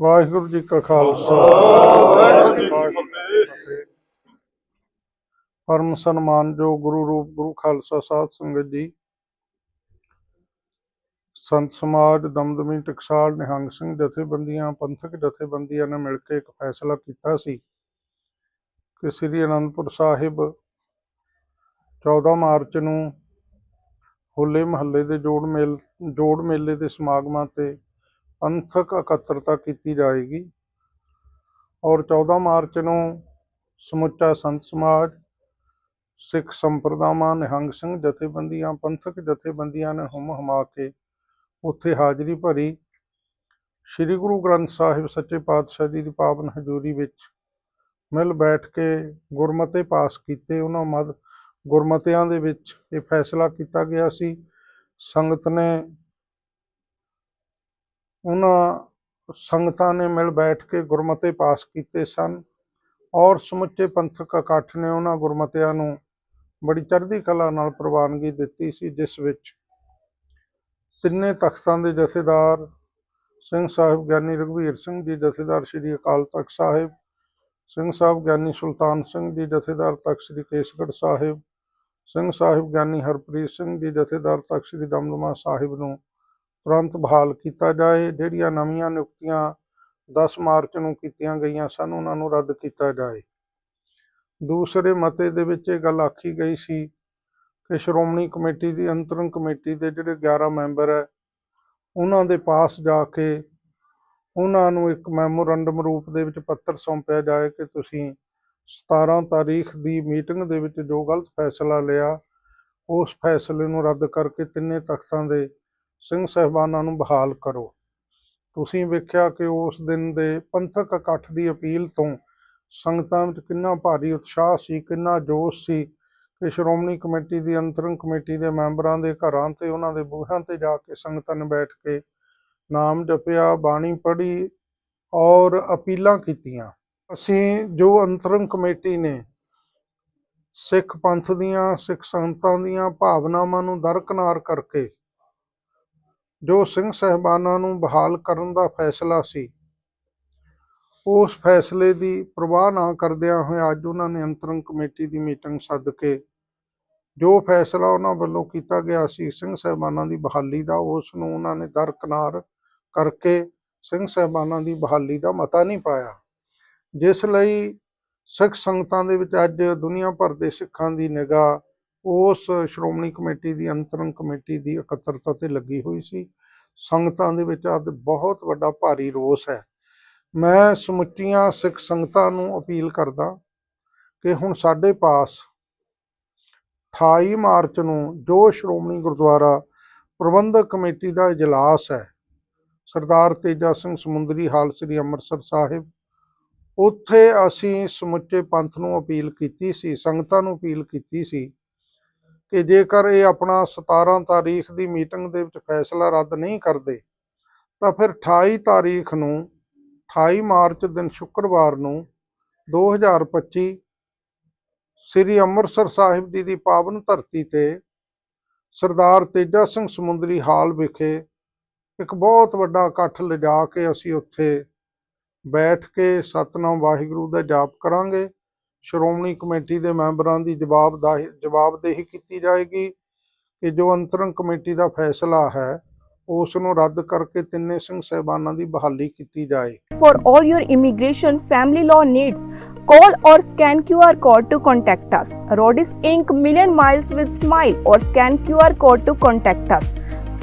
ਵਾਹਿਗੁਰੂ ਜੀ ਕਾ ਖਾਲਸਾ ਵਾਹਿਗੁਰੂ ਜੀ ਕੀ ਫਤਿਹ। ਪਰਮ ਸਨਮਾਨਯੋਗ ਗੁਰੂ ਰੂਪ ਗੁਰੂ ਖਾਲਸਾ ਸਾਧ ਸੰਗਤ ਜੀ ਸੰਤ ਸਮਾਜ ਦਮਦਮੀ ਟਕਸਾਲ ਨਿਹੰਗ ਸਿੰਘ ਜਥੇਬੰਦੀਆਂ ਪੰਥਕ ਜਥੇਬੰਦੀਆਂ ਨੇ ਮਿਲ ਕੇ ਇੱਕ ਫੈਸਲਾ ਕੀਤਾ ਸੀ ਕਿ ਸ੍ਰੀ ਅਨੰਦਪੁਰ ਸਾਹਿਬ 14 ਮਾਰਚ ਨੂੰ ਹੋਲੇ ਮਹੱਲੇ ਦੇ ਜੋੜ ਮੇਲ ਜੋੜ ਮੇਲੇ ਦੇ ਸਮਾਗਮਾਂ ਤੇ ਪੰਥਕ ਇਕੱਤਰਤਾ ਕੀਤੀ ਜਾਏਗੀ। ਔਰ 14 ਮਾਰਚ ਨੂੰ ਸਮੁੱਚਾ ਸੰਤ ਸਮਾਜ, ਸਿੱਖ ਸੰਪਰਦਾਵਾਂ, ਨਿਹੰਗ ਸਿੰਘ ਜਥੇਬੰਦੀਆਂ, ਪੰਥਕ ਜਥੇਬੰਦੀਆਂ ਨੇ ਹੁਮ ਹਮਾ ਕੇ ਉੱਥੇ ਹਾਜ਼ਰੀ ਭਰੀ। ਸ੍ਰੀ ਗੁਰੂ ਗ੍ਰੰਥ ਸਾਹਿਬ ਸੱਚੇ ਪਾਤਸ਼ਾਹ ਜੀ ਦੀ ਪਾਵਨ ਹਜ਼ੂਰੀ ਵਿੱਚ ਮਿਲ ਬੈਠ ਕੇ ਗੁਰਮਤੇ ਪਾਸ ਕੀਤੇ। ਉਹਨਾਂ ਮਦ, ਗੁਰਮਤਿਆਂ ਦੇ ਵਿੱਚ ਇਹ ਫੈਸਲਾ ਕੀਤਾ ਗਿਆ ਸੀ। ਸੰਗਤ ਨੇ ਉਹਨਾਂ ਸੰਗਤਾਂ ਨੇ ਮਿਲ ਬੈਠ ਕੇ ਗੁਰਮਤੇ ਪਾਸ ਕੀਤੇ ਸਨ ਔਰ ਸਮੁੱਚੇ ਪੰਥਕ ਇਕੱਠ ਨੇ ਉਹਨਾਂ ਗੁਰਮਤਿਆਂ ਨੂੰ ਬੜੀ ਚੜ੍ਹਦੀ ਕਲਾ ਨਾਲ ਪ੍ਰਵਾਨਗੀ ਦਿੱਤੀ ਸੀ, ਜਿਸ ਵਿੱਚ ਤਿੰਨੇ ਤਖਤਾਂ ਦੇ ਜਥੇਦਾਰ ਸਿੰਘ ਸਾਹਿਬ ਗਿਆਨੀ ਰਘਵੀਰ ਸਿੰਘ ਜੀ, ਜਥੇਦਾਰ ਸ੍ਰੀ ਅਕਾਲ ਤਖਤ ਸਾਹਿਬ, ਸਿੰਘ ਸਾਹਿਬ ਗਿਆਨੀ ਸੁਲਤਾਨ ਸਿੰਘ ਜੀ, ਜਥੇਦਾਰ ਤਖਤ ਸ੍ਰੀ ਕੇਸਗੜ੍ਹ ਸਾਹਿਬ, ਸਿੰਘ ਸਾਹਿਬ ਗਿਆਨੀ ਹਰਪ੍ਰੀਤ ਸਿੰਘ ਜੀ, ਜਥੇਦਾਰ ਤਖਤ ਸ੍ਰੀ ਦਮਦਮਾ ਸਾਹਿਬ ਨੂੰ ਤੁਰੰਤ ਬਹਾਲ ਕੀਤਾ ਜਾਏ। ਜਿਹੜੀਆਂ ਨਵੀਆਂ ਨਿਯੁਕਤੀਆਂ 10 ਮਾਰਚ ਨੂੰ ਕੀਤੀਆਂ ਗਈਆਂ ਸਨ, ਉਹਨਾਂ ਨੂੰ ਰੱਦ ਕੀਤਾ ਜਾਏ। ਦੂਸਰੇ ਮਤੇ ਦੇ ਵਿੱਚ ਇਹ ਗੱਲ ਆਖੀ ਗਈ ਸੀ ਕਿ ਸ਼੍ਰੋਮਣੀ ਕਮੇਟੀ ਦੀ ਅੰਤਰੰਗ ਕਮੇਟੀ ਦੇ ਜਿਹੜੇ 11 ਮੈਂਬਰ ਹੈ, ਉਹਨਾਂ ਦੇ ਪਾਸ ਜਾ ਕੇ ਉਹਨਾਂ ਨੂੰ ਇੱਕ ਮੈਮੋਰੰਡਮ ਰੂਪ ਦੇ ਵਿੱਚ ਪੱਤਰ ਸੌਂਪਿਆ ਜਾਏ ਕਿ ਤੁਸੀਂ 17 ਤਾਰੀਖ ਦੀ ਮੀਟਿੰਗ ਦੇ ਵਿੱਚ ਜੋ ਗਲਤ ਫੈਸਲਾ ਲਿਆ, ਉਸ ਫੈਸਲੇ ਨੂੰ ਰੱਦ ਕਰਕੇ ਤਿੰਨੇ ਤਖਤਾਂ ਦੇ ਸਿੰਘ ਸਹਿਬਾਨਾਂ ਨੂੰ ਬਹਾਲ ਕਰੋ। ਤੁਸੀਂ ਵੇਖਿਆ ਕਿ ਉਸ ਦਿਨ ਦੇ ਪੰਥਕ ਇਕੱਠ ਦੀ ਅਪੀਲ ਤੋਂ ਸੰਗਤਾਂ ਵਿੱਚ ਕਿੰਨਾ ਭਾਰੀ ਉਤਸ਼ਾਹ ਸੀ, ਕਿੰਨਾ ਜੋਸ਼ ਸੀ ਕਿ ਸ਼੍ਰੋਮਣੀ ਕਮੇਟੀ ਦੀ, ਅੰਤਰੰਗ ਕਮੇਟੀ ਦੇ ਮੈਂਬਰਾਂ ਦੇ ਘਰਾਂ ਤੇ ਉਹਨਾਂ ਦੇ ਬੂਹਿਆਂ ਤੇ ਜਾ ਕੇ ਸੰਗਤਾਂ ਨੇ ਬੈਠ ਕੇ ਨਾਮ ਜਪਿਆ, ਬਾਣੀ ਪੜ੍ਹੀ ਔਰ ਅਪੀਲਾਂ ਕੀਤੀਆਂ। ਅਸੀਂ ਜੋ ਅੰਤਰੰਗ ਕਮੇਟੀ ਨੇ ਸਿੱਖ ਪੰਥ ਦੀਆਂ, ਸਿੱਖ ਸੰਗਤਾਂ ਦੀਆਂ ਭਾਵਨਾਵਾਂ ਨੂੰ ਦਰਕਨਾਰ ਕਰਕੇ ਜੋ ਸਿੰਘ ਸਹਿਬਾਨਾਂ ਨੂੰ ਬਹਾਲ ਕਰਨ ਦਾ ਫੈਸਲਾ ਸੀ। ਉਸ ਫੈਸਲੇ ਦੀ ਪ੍ਰਵਾਹ ਨਾ ਕਰਦਿਆਂ ਹੋਏ ਅੱਜ ਉਹਨਾਂ ਨੇ ਅੰਤਰੰਗ ਕਮੇਟੀ ਦੀ ਮੀਟਿੰਗ ਸੱਦ ਕੇ ਜੋ ਫੈਸਲਾ ਉਹਨਾਂ ਵੱਲੋਂ ਕੀਤਾ ਗਿਆ ਸੀ, ਸਿੰਘ ਸਹਿਬਾਨਾਂ ਦੀ ਬਹਾਲੀ ਦਾ, ਉਸ ਨੂੰ ਉਹਨਾਂ ਨੇ ਦਰਕਨਾਰ ਕਰਕੇ ਸਿੰਘ ਸਹਿਬਾਨਾਂ ਦੀ ਬਹਾਲੀ ਦਾ ਮਤਾ ਨਹੀਂ ਪਾਇਆ। ਜਿਸ ਲਈ ਸਿੱਖ ਸੰਗਤਾਂ ਦੇ ਵਿੱਚ ਅੱਜ ਦੁਨੀਆ ਭਰ ਦੇ ਸਿੱਖਾਂ ਦੀ ਨਿਗਾਹ ਉਸ ਸ਼੍ਰੋਮਣੀ ਕਮੇਟੀ ਦੀ ਅੰਤਰੰਗ ਕਮੇਟੀ ਦੀ ਇਕੱਤਰਤਾ ਤੇ ਲੱਗੀ ਹੋਈ ਸੀ। ਸੰਗਤਾਂ ਦੇ ਵਿੱਚ ਅੱਜ ਬਹੁਤ ਵੱਡਾ ਭਾਰੀ ਰੋਸ ਹੈ। ਮੈਂ ਸਮੁੱਚੀਆਂ ਸਿੱਖ ਸੰਗਤਾਂ ਨੂੰ ਅਪੀਲ ਕਰਦਾ ਕਿ ਹੁਣ ਸਾਡੇ ਪਾਸ 28 ਮਾਰਚ ਨੂੰ ਜੋ ਸ਼੍ਰੋਮਣੀ ਗੁਰਦੁਆਰਾ ਪ੍ਰਬੰਧਕ ਕਮੇਟੀ ਦਾ ਇਜਲਾਸ ਹੈ, ਸਰਦਾਰ ਤੇਜਾ ਸਿੰਘ ਸਮੁੰਦਰੀ ਹਾਲ ਸ੍ਰੀ ਅੰਮ੍ਰਿਤਸਰ ਸਾਹਿਬ, ਉੱਥੇ ਅਸੀਂ ਸਮੁੱਚੇ ਪੰਥ ਨੂੰ ਅਪੀਲ ਕੀਤੀ ਸੀ, ਸੰਗਤਾਂ ਨੂੰ ਅਪੀਲ ਕੀਤੀ ਸੀ ਕਿ ਜੇਕਰ ਇਹ ਆਪਣਾ 17 ਤਾਰੀਖ ਦੀ ਮੀਟਿੰਗ ਦੇ ਵਿੱਚ ਫੈਸਲਾ ਰੱਦ ਨਹੀਂ ਕਰਦੇ, ਤਾਂ ਫਿਰ 28 ਤਾਰੀਖ ਨੂੰ 28 ਮਾਰਚ ਦਿਨ ਸ਼ੁੱਕਰਵਾਰ ਨੂੰ 2025 ਸ੍ਰੀ ਅੰਮ੍ਰਿਤਸਰ ਸਾਹਿਬ ਜੀ ਦੀ ਪਾਵਨ ਧਰਤੀ ਤੇ ਸਰਦਾਰ ਤੇਜਾ ਸਿੰਘ ਸਮੁੰਦਰੀ ਹਾਲ ਵਿਖੇ ਇੱਕ ਬਹੁਤ ਵੱਡਾ ਇਕੱਠ ਲਿਜਾ ਕੇ ਅਸੀਂ ਉੱਥੇ ਬੈਠ ਕੇ ਸਤਨਾਮ ਵਾਹਿਗੁਰੂ ਦਾ ਜਾਪ ਕਰਾਂਗੇ। ਸ਼੍ਰੋਮਣੀ ਕਮੇਟੀ ਦੇ ਮੈਂਬਰਾਂ ਦੀ ਜਵਾਬਦਾਹੀ ਜਵਾਬਦੇਹੀ ਕੀਤੀ ਜਾਏਗੀ ਕਿ ਜੋ ਅੰਤਰੰਗ ਕਮੇਟੀ ਦਾ ਫੈਸਲਾ ਹੈ ਉਸ ਨੂੰ ਰੱਦ ਕਰਕੇ ਤਿੰਨੇ ਸਿੰਘ ਸਹਿਬਾਨਾਂ ਦੀ ਬਹਾਲੀ ਕੀਤੀ ਜਾਏ for all your immigration family law needs Call or scan QR code to contact us. Rodis Inc. Million Miles with Smile or scan QR code to contact us.